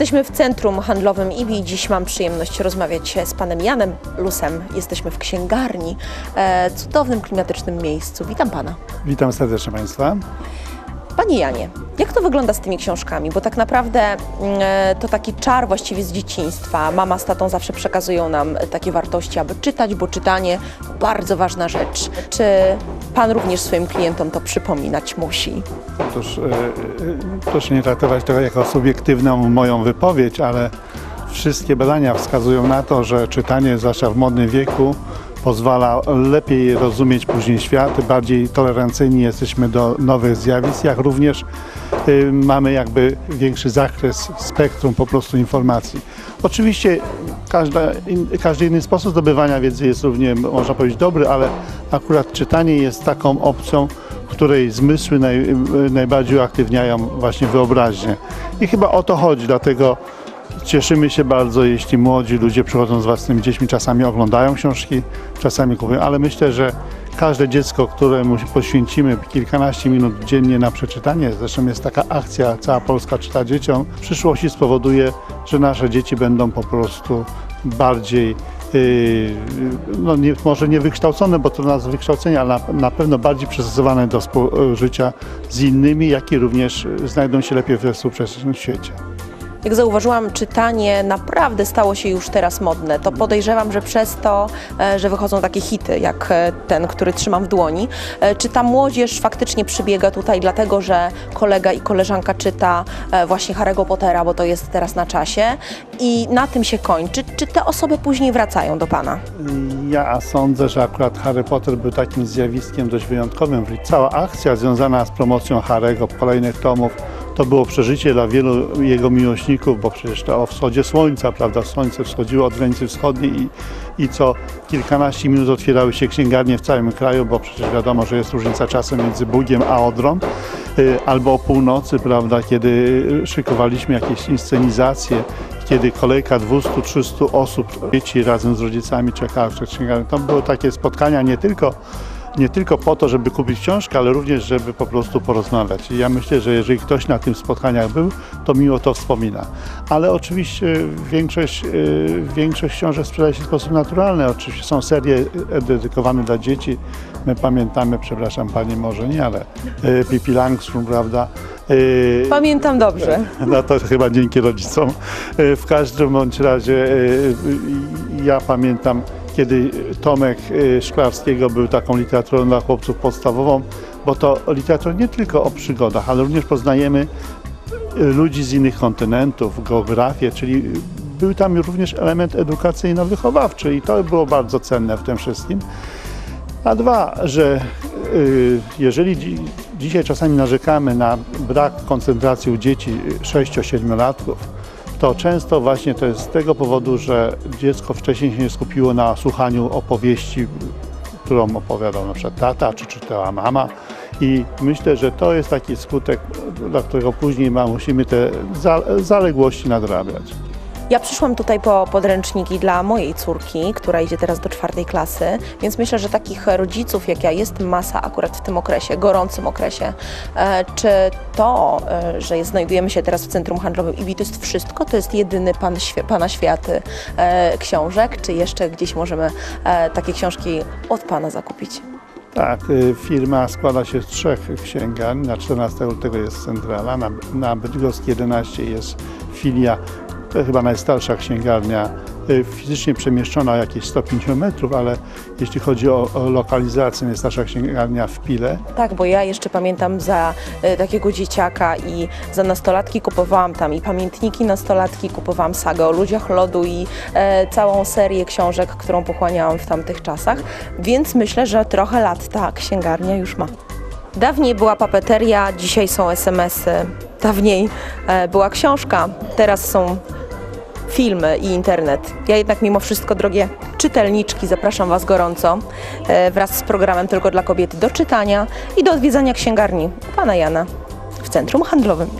Jesteśmy w centrum handlowym IBI. Dziś mam przyjemność rozmawiać z panem Janem Lusem. Jesteśmy w księgarni, e, cudownym, klimatycznym miejscu. Witam pana. Witam serdecznie Państwa. Panie Janie, jak to wygląda z tymi książkami? Bo tak naprawdę mm, e, to taki czar właściwie z dzieciństwa. Mama z tatą zawsze przekazują nam takie wartości, aby czytać, bo czytanie to bardzo ważna rzecz. Czy pan również swoim klientom to przypominać musi? Otóż e, e, proszę nie traktować tego jako subiektywną moją wypowiedź, ale wszystkie badania wskazują na to, że czytanie, zwłaszcza w młodym wieku, pozwala lepiej rozumieć później świat, bardziej tolerancyjni jesteśmy do nowych zjawisk, jak również y, mamy jakby większy zakres, spektrum po prostu informacji. Oczywiście każda, każdy inny sposób zdobywania wiedzy jest równie, można powiedzieć, dobry, ale akurat czytanie jest taką opcją, której zmysły naj, najbardziej uaktywniają właśnie wyobraźnię. I chyba o to chodzi, dlatego cieszymy się bardzo, jeśli młodzi ludzie przychodzą z własnymi dziećmi, czasami oglądają książki, czasami kupują, ale myślę, że każde dziecko, któremu poświęcimy kilkanaście minut dziennie na przeczytanie, zresztą jest taka akcja Cała Polska czyta dzieciom, w przyszłości spowoduje, że nasze dzieci będą po prostu bardziej yy, no nie, może nie wykształcone, bo to nas wykształcenie, ale na, na pewno bardziej przystosowane do współżycia z innymi, jak i również znajdą się lepiej we współczesnym świecie. Jak zauważyłam, czytanie naprawdę stało się już teraz modne. To podejrzewam, że przez to, e, że wychodzą takie hity, jak e, ten, który trzymam w dłoni. E, Czy ta młodzież faktycznie przybiega tutaj dlatego, że kolega i koleżanka czyta właśnie Harry'ego Pottera, bo to jest teraz na czasie i na tym się kończy. Czy te osoby później wracają do Pana? Ja sądzę, że akurat Harry Potter był takim zjawiskiem dość wyjątkowym. Cała akcja związana z promocją Harry'ego, kolejnych tomów, to było przeżycie dla wielu jego miłośników, bo przecież to o wschodzie słońca, prawda, słońce wschodziło od granicy wschodniej i, i co kilkanaście minut otwierały się księgarnie w całym kraju, bo przecież wiadomo, że jest różnica czasu między Bugiem a Odrą, y, albo o północy, prawda, kiedy szykowaliśmy jakieś inscenizacje, kiedy kolejka 200-300 osób, dzieci razem z rodzicami czekały przed księgarnią. To były takie spotkania nie tylko nie tylko po to, żeby kupić książkę, ale również, żeby po prostu porozmawiać. I ja myślę, że jeżeli ktoś na tym spotkaniach był, to miło to wspomina. Ale oczywiście większość, y, większość książek sprzedaje się w sposób naturalny. Oczywiście są serie y, dedykowane dla dzieci. My pamiętamy, przepraszam Pani może nie, ale y, Pippi Langström, prawda? Y, Pamiętam dobrze. no to chyba dzięki rodzicom. Y, W każdym bądź razie y, y, ja pamiętam, kiedy Tomek y, Szklarskiego był taką literaturą dla chłopców podstawową, bo to literatura nie tylko o przygodach, ale również poznajemy ludzi z innych kontynentów, geografię, czyli był tam również element edukacyjno-wychowawczy i to było bardzo cenne w tym wszystkim. A dwa, że y, jeżeli dzi dzisiaj czasami narzekamy na brak koncentracji u dzieci 6-7-latków, to często właśnie to jest z tego powodu, że dziecko wcześniej się nie skupiło na słuchaniu opowieści, którą opowiadał na przykład tata, czy czytała mama. I myślę, że to jest taki skutek, dla którego później musimy te za, zaległości nadrabiać. Ja przyszłam tutaj po podręczniki dla mojej córki, która idzie teraz do czwartej klasy, więc myślę, że takich rodziców jak ja jest masa akurat w tym okresie, gorącym okresie. E, Czy to, e, że znajdujemy się teraz w centrum handlowym IBI, to jest wszystko? To jest jedyny pan, Pana światy e, książek? Czy jeszcze gdzieś możemy takie książki od Pana zakupić? Tak, y, firma składa się z trzech księgarni. Na 14 lutego jest centrala, na, na Bydgoskiej 11 jest filia, chyba najstarsza księgarnia, y, fizycznie przemieszczona jakieś 150 metrów, ale jeśli chodzi o, o lokalizację, najstarsza księgarnia w Pile. Tak, bo ja jeszcze pamiętam za e, takiego dzieciaka i za nastolatki kupowałam tam i pamiętniki nastolatki, kupowałam sagę o ludziach lodu i e, całą serię książek, którą pochłaniałam w tamtych czasach, więc myślę, że trochę lat ta księgarnia już ma. Dawniej była papeteria, dzisiaj są SMS-y. Dawniej e, była książka, teraz są filmy i internet. Ja jednak mimo wszystko, drogie czytelniczki, zapraszam Was gorąco e, wraz z programem Tylko dla kobiety do czytania i do odwiedzania księgarni Pana Jana w Centrum Handlowym